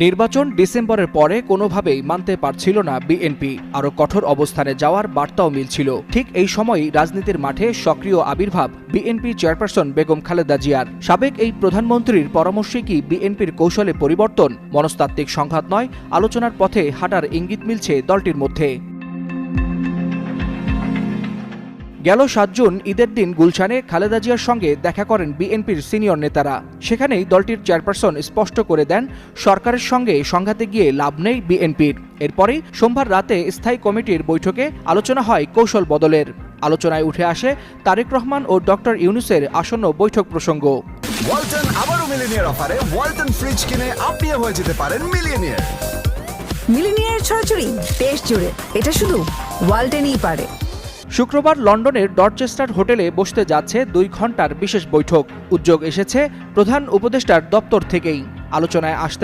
নির্বাচন ডিসেম্বরের পরে কোনোভাবেই মানতে পারছিল না বিএনপি। আরও কঠোর অবস্থানে যাওয়ার বার্তাও মিলছিল। ঠিক এই সময়ই রাজনীতির মাঠে সক্রিয় আবির্ভাব বিএনপি চেয়ারপারসন বেগম খালেদা জিয়ার। সাবেক এই প্রধানমন্ত্রীর পরামর্শে কি বিএনপির কৌশলে পরিবর্তন? মনস্তাত্ত্বিক সংঘাত নয়, আলোচনার পথে হাঁটার ইঙ্গিত মিলছে দলটির মধ্যে। গেল সাত জুন ঈদের দিন গুলশানে খালেদা জিয়ার সঙ্গে দেখা করেন বিএনপির সিনিয়র নেতারা। সেখানেই দলটির চেয়ারপারসন স্পষ্ট করে দেন সরকারের সঙ্গে সংঘাতে গিয়ে লাভ নেই বিএনপির। এরপরেই সোমবার রাতে স্থায়ী কমিটির বৈঠকে আলোচনা হয় কৌশল বদলের। আলোচনায় উঠে আসে তারেক রহমান ও ডক্টর ইউনুসের আসন্ন বৈঠক প্রসঙ্গ। ওয়ালটন আবারও মিলিনিয়ার অফারে ওয়ালটন ফ্রিজ কিনে আপনিও হয়ে যেতে পারেন মিলিয়নিয়ার মিলিনিয়ার ছড়াছড়ি দেশ জুড়ে এটা শুধু ওয়ালটেনই পারে। শুক্রবার লন্ডনের ডরচেস্টার হোটেলে বসতে যাচ্ছে দুই ঘণ্টার বিশেষ বৈঠক। উদ্যোগ এসেছে প্রধান উপদেষ্টার দপ্তর থেকেই। আলোচনায় আসতে